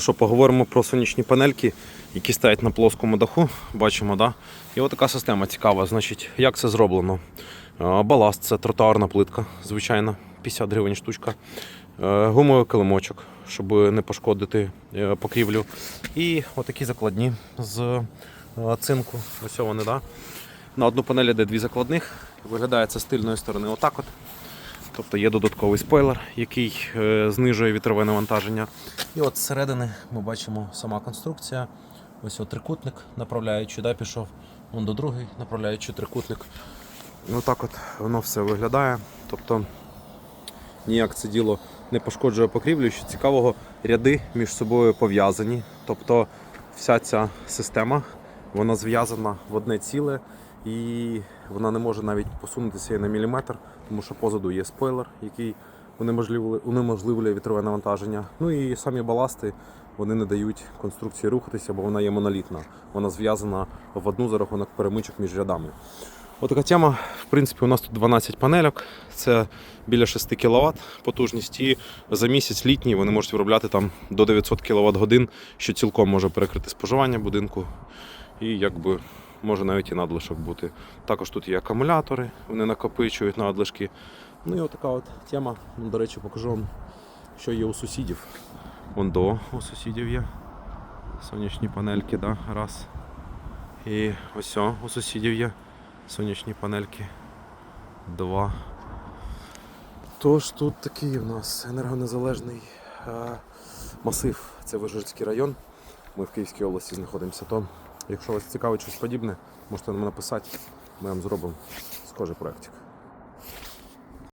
Що поговоримо про сонячні панельки, які стоять на плоскому даху. Бачимо, да? І от така система цікава. Значить, як це зроблено? Баласт це тротуарна плитка, звичайно, 50 гривень штучка. Е, Гумовий килимочок, щоб не пошкодити е, покрівлю. І отакі закладні з е, цинку. Ось вони, да? На одну панель йде дві закладних. Виглядає це з тильної сторони отак от. Тобто є додатковий спойлер, який е, знижує вітрове навантаження. І от зсередини ми бачимо сама конструкція. Ось от трикутник направляючий, да, пішов. Вон до другий направляючий трикутник. І отак от воно все виглядає. Тобто ніяк це діло не пошкоджує покрівлю. Що цікавого, ряди між собою пов'язані. Тобто вся ця система вона зв'язана в одне ціле і вона не може навіть посунутися на міліметр, тому що позаду є спойлер, який унеможливлює вітрове навантаження. Ну і самі баласти вони не дають конструкції рухатися, бо вона є монолітна. Вона зв'язана в одну за рахунок перемичок між рядами. Отака тема. В принципі, у нас тут 12 панельок, це біля 6 кВт потужність, і за місяць літній вони можуть виробляти там до 900 кВт годин, що цілком може перекрити споживання будинку. І якби може навіть і надлишок бути. Також тут є акумулятори, вони накопичують надлишки. Ну і отака от тема. До речі, покажу вам, що є у сусідів. Вон до у сусідів є. Сонячні панельки, да, раз. І ось о, у сусідів є сонячні панельки. Два. Тож тут такий у нас енергонезалежний е, масив. Це Вижгородський район. Ми в Київській області знаходимося. То, якщо вас цікавить щось подібне, можете нам написати, ми вам зробимо схожий проєктик.